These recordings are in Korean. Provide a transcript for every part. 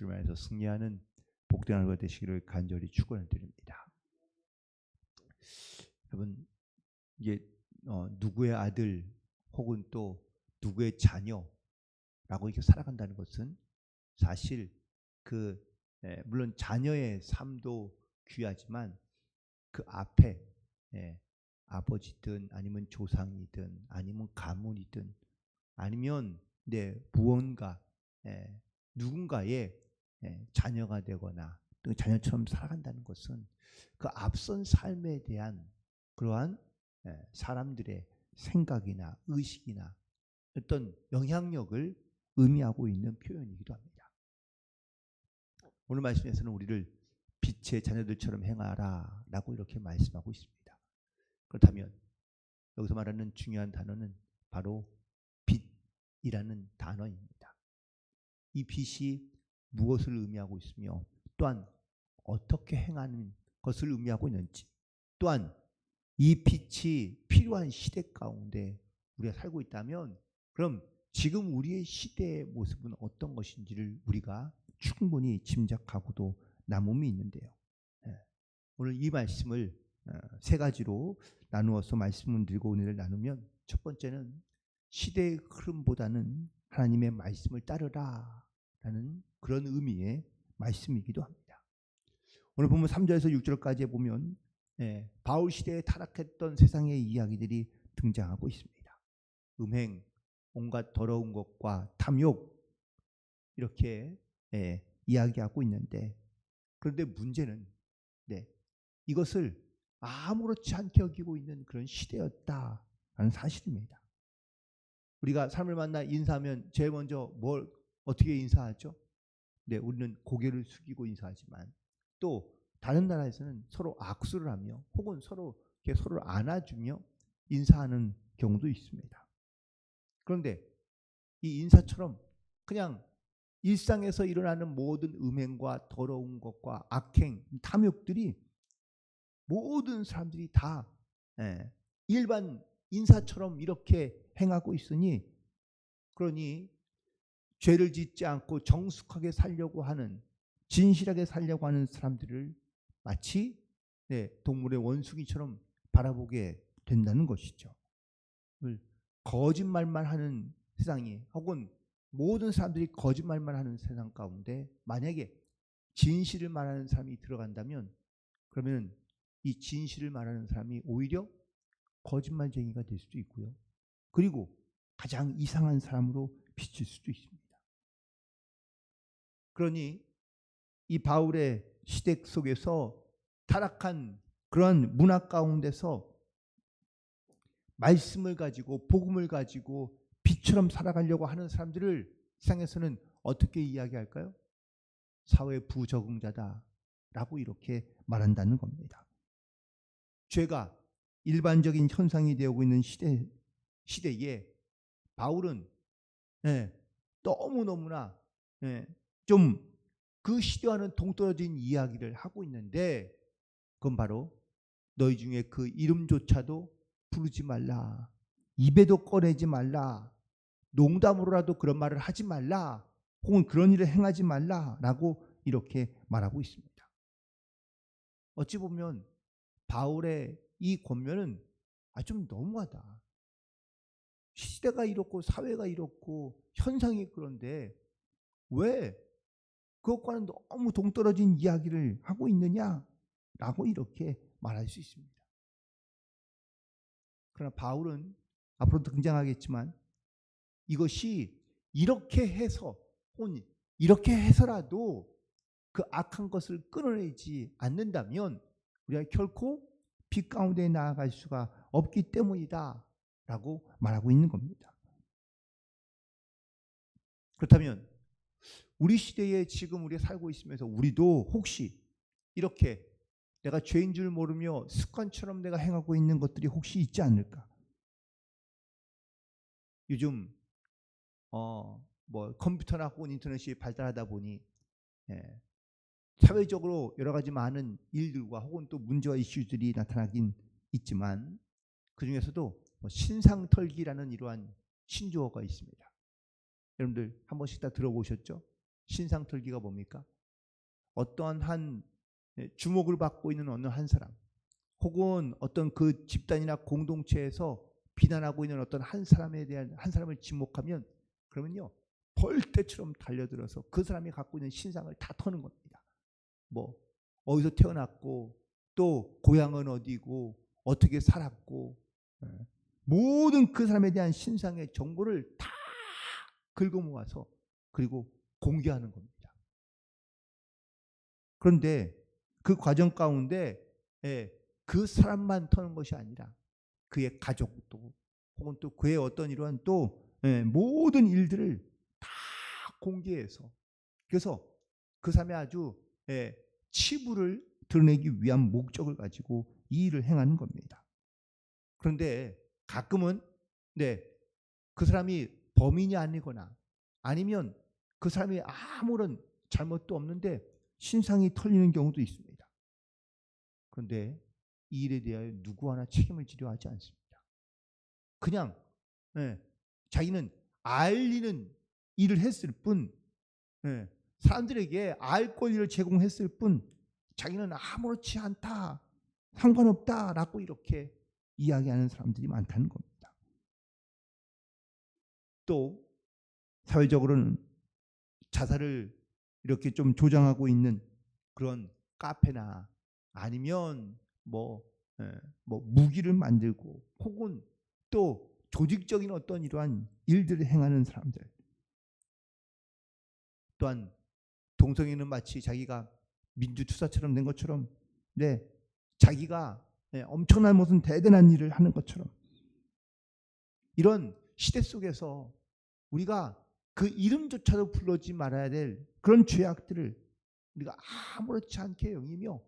주님 안에서 승리하는 복된 하루가 되시기를 간절히 축원을 드립니다. 여러분 이게 어, 누구의 아들 혹은 또 누구의 자녀라고 이렇게 살아간다는 것은 사실 그 예, 물론 자녀의 삶도 귀하지만 그 앞에 예, 아버지든 아니면 조상이든 아니면 가문이든 아니면 네 무언가 예, 누군가의 예, 자녀가 되거나 또 자녀처럼 살아간다는 것은 그 앞선 삶에 대한 그러한 예, 사람들의 생각이나 의식이나 어떤 영향력을 의미하고 있는 표현이기도 합니다. 오늘 말씀에서는 우리를 빛의 자녀들처럼 행하라 라고 이렇게 말씀하고 있습니다. 그렇다면 여기서 말하는 중요한 단어는 바로 빛이라는 단어입니다. 이 빛이 무엇을 의미하고 있으며 또한 어떻게 행하는 것을 의미하고 있는지 또한 이 빛이 필요한 시대 가운데 우리가 살고 있다면 그럼 지금 우리의 시대의 모습은 어떤 것인지를 우리가 충분히 짐작하고도 남음이 있는데요. 예. 오늘 이 말씀을 어, 세 가지로 나누어서 말씀을 드리고 은혜를 나누면 첫 번째는 시대의 흐름보다는 하나님의 말씀을 따르라 라는 그런 의미의 말씀이기도 합니다. 오늘 보면 3절에서 6절까지 보면 예, 바울 시대에 타락했던 세상의 이야기들이 등장하고 있습니다. 음행, 온갖 더러운 것과 탐욕 이렇게 예, 이야기하고 있는데 그런데 문제는 네, 이것을 아무렇지 않게 여기고 있는 그런 시대였다라는 사실입니다. 우리가 사람을 만나 인사하면 제일 먼저 뭘 어떻게 인사하죠? 네, 우리는 고개를 숙이고 인사하지만 또 다른 나라에서는 서로 악수를 하며 혹은 서로 이렇게 서로를 안아주며 인사하는 경우도 있습니다. 그런데 이 인사처럼 그냥 일상에서 일어나는 모든 음행과 더러운 것과 악행, 탐욕들이 모든 사람들이 다 예, 일반 인사처럼 이렇게 행하고 있으니 그러니 죄를 짓지 않고 정숙하게 살려고 하는 진실하게 살려고 하는 사람들을 마치 네, 동물의 원숭이처럼 바라보게 된다는 것이죠. 거짓말만 하는 세상이 혹은 모든 사람들이 거짓말만 하는 세상 가운데 만약에 진실을 말하는 사람이 들어간다면 그러면 이 진실을 말하는 사람이 오히려 거짓말쟁이가 될 수도 있고요. 그리고 가장 이상한 사람으로 비칠 수도 있습니다. 그러니 이 바울의 시댁 속에서 타락한 그런 문화 가운데서 말씀을 가지고 복음을 가지고 빛처럼 살아가려고 하는 사람들을 세상에서는 어떻게 이야기할까요? 사회 부적응자다라고 이렇게 말한다는 겁니다. 죄가 일반적인 현상이 되고 있는 시대 시대에 바울은 예, 너무 너무나 예, 좀 그 시대와는 동떨어진 이야기를 하고 있는데 그건 바로 너희 중에 그 이름조차도 부르지 말라. 입에도 꺼내지 말라. 농담으로라도 그런 말을 하지 말라. 혹은 그런 일을 행하지 말라라고 이렇게 말하고 있습니다. 어찌 보면 바울의 이 권면은 아 좀 너무하다. 시대가 이렇고 사회가 이렇고 현상이 그런데 왜 그것과는 너무 동떨어진 이야기를 하고 있느냐라고 이렇게 말할 수 있습니다. 그러나 바울은 앞으로 등장하겠지만 이것이 이렇게 해서 혹은 이렇게 해서라도 그 악한 것을 끊어내지 않는다면 우리가 결코 빛 가운데 나아갈 수가 없기 때문이다 라고 말하고 있는 겁니다. 그렇다면 우리 시대에 지금 우리가 살고 있으면서 우리도 혹시 이렇게 내가 죄인 줄 모르며 습관처럼 내가 행하고 있는 것들이 혹시 있지 않을까? 요즘 어 뭐 컴퓨터나 혹은 인터넷이 발달하다 보니 예, 사회적으로 여러 가지 많은 일들과 혹은 또 문제와 이슈들이 나타나긴 있지만 그 중에서도 뭐 신상털기라는 이러한 신조어가 있습니다. 여러분들 한 번씩 다 들어보셨죠? 신상 털기가 뭡니까? 어떠한 한 예, 주목을 받고 있는 어느 한 사람 혹은 어떤 그 집단이나 공동체에서 비난하고 있는 어떤 한 사람에 대한 한 사람을 지목하면 그러면요 벌떼처럼 달려들어서 그 사람이 갖고 있는 신상을 다 터는 겁니다. 뭐 어디서 태어났고 또 고향은 어디고 어떻게 살았고 예, 모든 그 사람에 대한 신상의 정보를 다 긁어 모아서 그리고 공개하는 겁니다. 그런데 그 과정 가운데 예, 그 사람만 터는 것이 아니라 그의 가족도 혹은 또 그의 어떤 이러한 또 예, 모든 일들을 다 공개해서 그래서 그 사람의 아주 예, 치부를 드러내기 위한 목적을 가지고 이 일을 행하는 겁니다. 그런데 가끔은 네, 그 사람이 범인이 아니거나 아니면 그 사람이 아무런 잘못도 없는데 신상이 털리는 경우도 있습니다. 그런데 이 일에 대하여 누구 하나 책임을 지려 하지 않습니다. 그냥 예, 자기는 알리는 일을 했을 뿐 예, 사람들에게 알 권리를 제공했을 뿐 자기는 아무렇지 않다 상관없다라고 이렇게 이야기하는 사람들이 많다는 겁니다. 또 사회적으로는 자살을 이렇게 좀 조장하고 있는 그런 카페나 아니면 뭐, 예, 뭐 무기를 만들고 혹은 또 조직적인 어떤 이러한 일들을 행하는 사람들. 또한 동성애는 마치 자기가 민주투사처럼 된 것처럼 네 자기가 네, 엄청난 무슨 대단한 일을 하는 것처럼. 이런 시대 속에서 우리가 그 이름조차도 불러지 말아야 될 그런 죄악들을 우리가 아무렇지 않게 여기며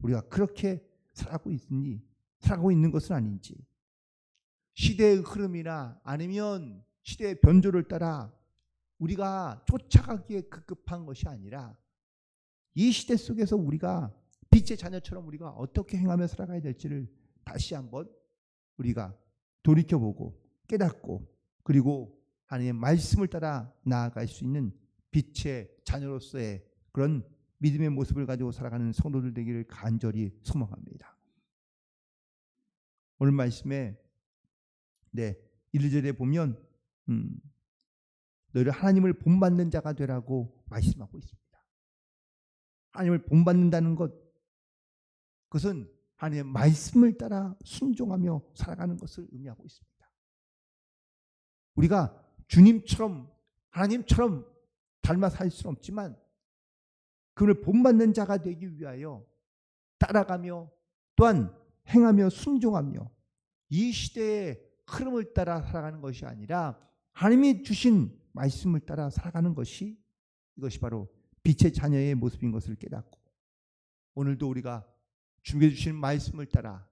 우리가 그렇게 살아가고 있니 살아가고 있는 것은 아닌지 시대의 흐름이나 아니면 시대의 변조를 따라 우리가 쫓아가기에 급급한 것이 아니라 이 시대 속에서 우리가 빛의 자녀처럼 우리가 어떻게 행하며 살아가야 될지를 다시 한번 우리가 돌이켜보고 깨닫고 그리고 하나님의 말씀을 따라 나아갈 수 있는 빛의 자녀로서의 그런 믿음의 모습을 가지고 살아가는 성도들 되기를 간절히 소망합니다. 오늘 말씀에 네 1절에 보면 음, 너희를 하나님을 본받는 자가 되라고 말씀하고 있습니다. 하나님을 본받는다는 것 그것은 하나님의 말씀을 따라 순종하며 살아가는 것을 의미하고 있습니다. 우리가 주님처럼 하나님처럼 닮아 살 수는 없지만 그를 본받는 자가 되기 위하여 따라가며 또한 행하며 순종하며 이 시대의 흐름을 따라 살아가는 것이 아니라 하나님이 주신 말씀을 따라 살아가는 것이 이것이 바로 빛의 자녀의 모습인 것을 깨닫고 오늘도 우리가 준비해 주신 말씀을 따라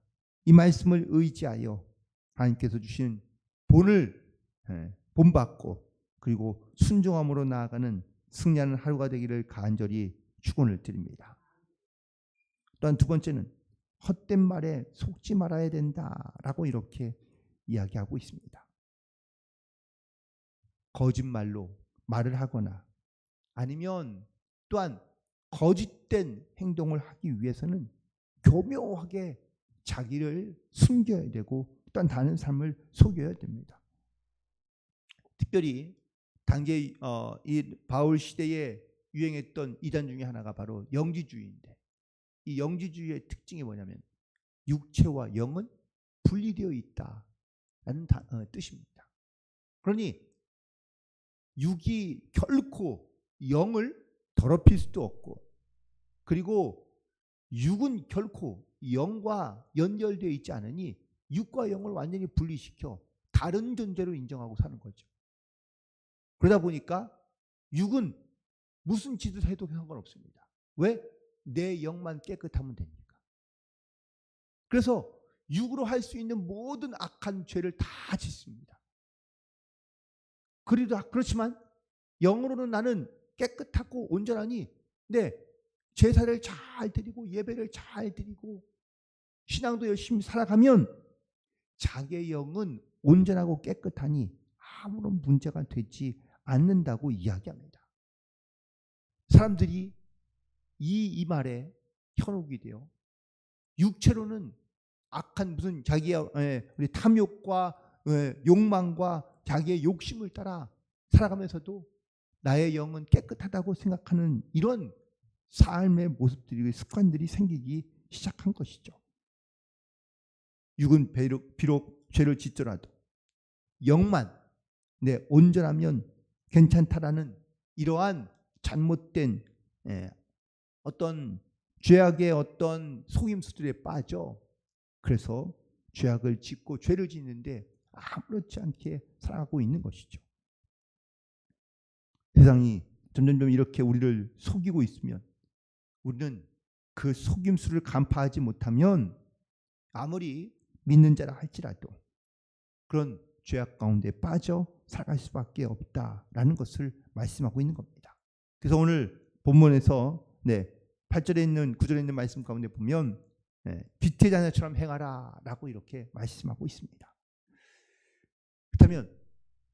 이 말씀을 의지하여 하나님께서 주신 본을 예, 본받고 그리고 순종함으로 나아가는 승리하는 하루가 되기를 간절히 축원을 드립니다. 또한 두 번째는 헛된 말에 속지 말아야 된다라고 이렇게 이야기하고 있습니다. 거짓말로 말을 하거나 아니면 또한 거짓된 행동을 하기 위해서는 교묘하게 자기를 숨겨야 되고 또한 다른 삶을 속여야 됩니다. 특별히 당시 어, 이 바울 시대에 유행했던 이단 중에 하나가 바로 영지주의인데 이 영지주의의 특징이 뭐냐면 육체와 영은 분리되어 있다라는 다, 어, 뜻입니다. 그러니 육이 결코 영을 더럽힐 수도 없고 그리고 육은 결코 영과 연결되어 있지 않으니 육과 영을 완전히 분리시켜 다른 존재로 인정하고 사는 거죠. 그러다 보니까 육은 무슨 짓을 해도 상관없습니다. 왜? 내 영만 깨끗하면 되니까. 그래서 육으로 할 수 있는 모든 악한 죄를 다 짓습니다. 그래도 그렇지만 영으로는 나는 깨끗하고 온전하니 네 제사를 잘 드리고 예배를 잘 드리고 신앙도 열심히 살아가면 자기의 영은 온전하고 깨끗하니 아무런 문제가 되지 않는다고 이야기합니다. 사람들이 이, 이 말에 현혹이 돼요. 육체로는 악한 무슨 자기의 예, 탐욕과 예, 욕망과 자기의 욕심을 따라 살아가면서도 나의 영은 깨끗하다고 생각하는 이런 삶의 모습들이 습관들이 생기기 시작한 것이죠. 육은 비록, 비록 죄를 짓더라도 영만 내 온전하면 괜찮다라는 이러한 잘못된 예, 어떤 죄악의 어떤 속임수들에 빠져 그래서 죄악을 짓고 죄를 짓는데 아무렇지 않게 살아가고 있는 것이죠. 세상이 점점점 이렇게 우리를 속이고 있으면 우리는 그 속임수를 간파하지 못하면 아무리 믿는 자라 할지라도 그런 죄악 가운데 빠져 살아갈 수밖에 없다라는 것을 말씀하고 있는 겁니다. 그래서 오늘 본문에서 네, 8절에 있는 9절에 있는 말씀 가운데 보면 네, 빛의 자녀처럼 행하라라고 이렇게 말씀하고 있습니다. 그렇다면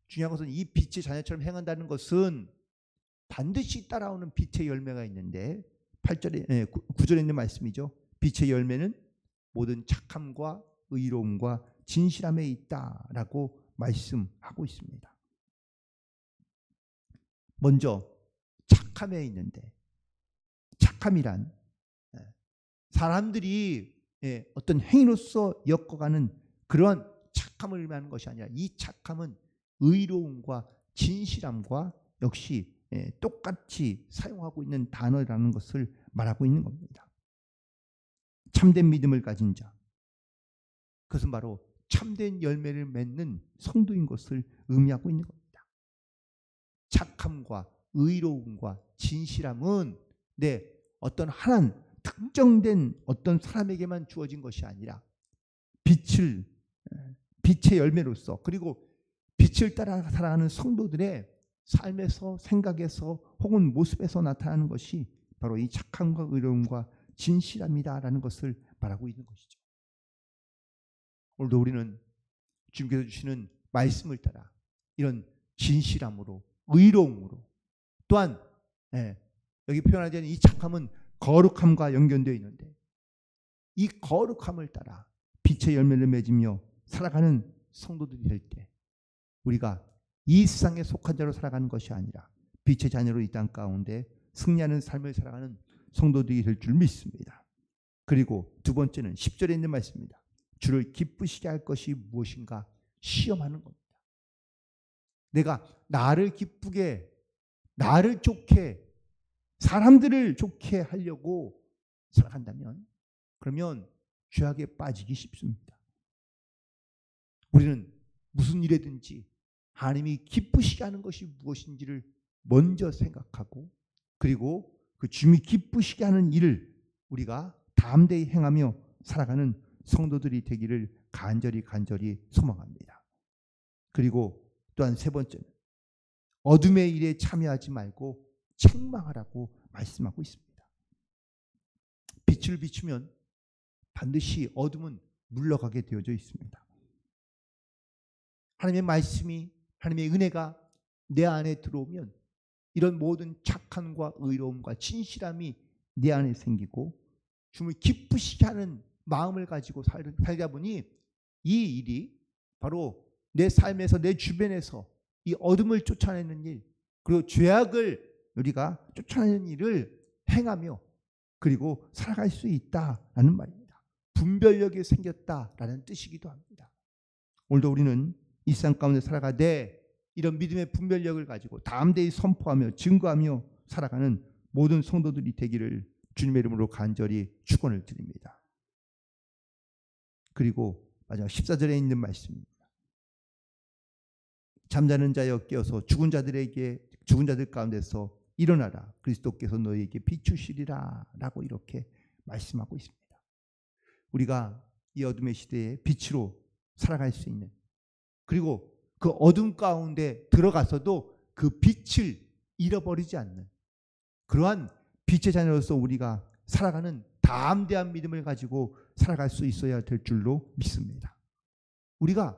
중요한 것은 이 빛의 자녀처럼 행한다는 것은 반드시 따라오는 빛의 열매가 있는데 8절에 예, 9절에 있는 말씀이죠. 빛의 열매는 모든 착함과 의로움과 진실함에 있다라고 말씀하고 있습니다. 먼저 착함에 있는데 착함이란 예, 사람들이 예, 어떤 행위로서 엮어가는 그러한 착함을 의미하는 것이 아니라 이 착함은 의로움과 진실함과 역시 예, 똑같이 사용하고 있는 단어라는 것을 말하고 있는 겁니다. 참된 믿음을 가진 자. 그것은 바로 참된 열매를 맺는 성도인 것을 의미하고 있는 겁니다. 착함과 의로움과 진실함은 내 어떤 하나는 특정된 어떤 사람에게만 주어진 것이 아니라 빛을 빛의 열매로서 그리고 빛을 따라 살아가는 성도들의 삶에서 생각에서 혹은 모습에서 나타나는 것이 바로 이 착함과 의로움과 진실함이다라는 것을 말하고 있는 것이죠. 오늘도 우리는 주님께서 주시는 말씀을 따라 이런 진실함으로 의로움으로 또한 예, 여기 표현하지 않은 이 착함은 거룩함과 연결되어 있는데 이 거룩함을 따라 빛의 열매를 맺으며 살아가는 성도들이 될 때 우리가 이 세상에 속한 자로 살아가는 것이 아니라 빛의 자녀로 이 땅 가운데 승리하는 삶을 살아가는 성도들이 될 줄 믿습니다. 그리고 두 번째는 10절에 있는 말씀입니다. 주를 기쁘시게 할 것이 무엇인가 시험하는 겁니다. 내가 나를 기쁘게 나를 좋게 사람들을 좋게 하려고 살아간다면 그러면 죄악에 빠지기 쉽습니다. 우리는 무슨 일에든지 하나님이 기쁘시게 하는 것이 무엇인지를 먼저 생각하고 그리고 그 주님이 기쁘시게 하는 일을 우리가 담대히 행하며 살아가는 성도들이 되기를 간절히 간절히 소망합니다. 그리고 또한 세 번째는 어둠의 일에 참여하지 말고 책망하라고 말씀하고 있습니다. 빛을 비추면 반드시 어둠은 물러가게 되어져 있습니다. 하나님의 말씀이 하나님의 은혜가 내 안에 들어오면 이런 모든 착함과 의로움과 진실함이 내 안에 생기고 주님을 기쁘시게 하는 마음을 가지고 살다 보니 이 일이 바로 내 삶에서 내 주변에서 이 어둠을 쫓아내는 일 그리고 죄악을 우리가 쫓아내는 일을 행하며 그리고 살아갈 수 있다라는 말입니다. 분별력이 생겼다라는 뜻이기도 합니다. 오늘도 우리는 일상 가운데 살아가되 이런 믿음의 분별력을 가지고 담대히 선포하며 증거하며 살아가는 모든 성도들이 되기를 주님의 이름으로 간절히 축원을 드립니다. 그리고 마지막 14절에 있는 말씀입니다. 잠자는 자여 깨어서 죽은 자들에게 죽은 자들 가운데서 일어나라 그리스도께서 너희에게 비추시리라라고 이렇게 말씀하고 있습니다. 우리가 이 어둠의 시대에 빛으로 살아갈 수 있는 그리고 그 어둠 가운데 들어가서도 그 빛을 잃어버리지 않는 그러한 빛의 자녀로서 우리가 살아가는 담대한 믿음을 가지고 살아갈 수 있어야 될 줄로 믿습니다. 우리가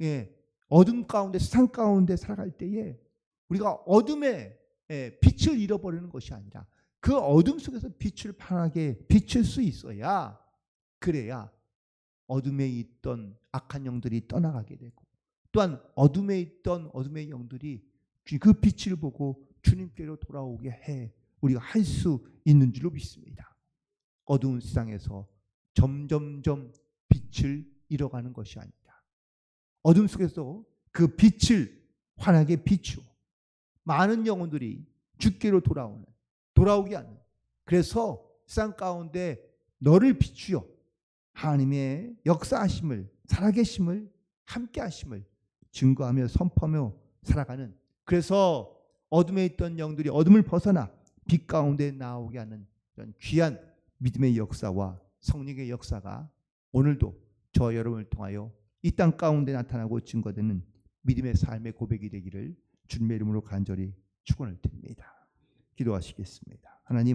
예, 어둠 가운데 산 가운데 살아갈 때에 우리가 어둠에 예, 빛을 잃어버리는 것이 아니라 그 어둠 속에서 빛을 환하게 비칠 수 있어야 그래야 어둠에 있던 악한 영들이 떠나가게 되고 또한 어둠에 있던 어둠의 영들이 주- 그 빛을 보고 주님께로 돌아오게 해 우리가 할 수 있는 줄로 믿습니다. 어두운 세상에서 점점점 빛을 잃어가는 것이 아니다. 어둠 속에서 그 빛을 환하게 비추어 많은 영혼들이 주께로 돌아오는 돌아오게 하는 그래서 세상 가운데 너를 비추어 하나님의 역사하심을 살아계심을 함께하심을 증거하며 선포하며 살아가는 그래서 어둠에 있던 영들이 어둠을 벗어나 빛 가운데 나오게 하는 이런 귀한 믿음의 역사와 성령의 역사가 오늘도 저 여러분을 통하여 이 땅 가운데 나타나고 증거되는 믿음의 삶의 고백이 되기를 주님의 이름으로 간절히 축원을 드립니다. 기도하시겠습니다. 하나님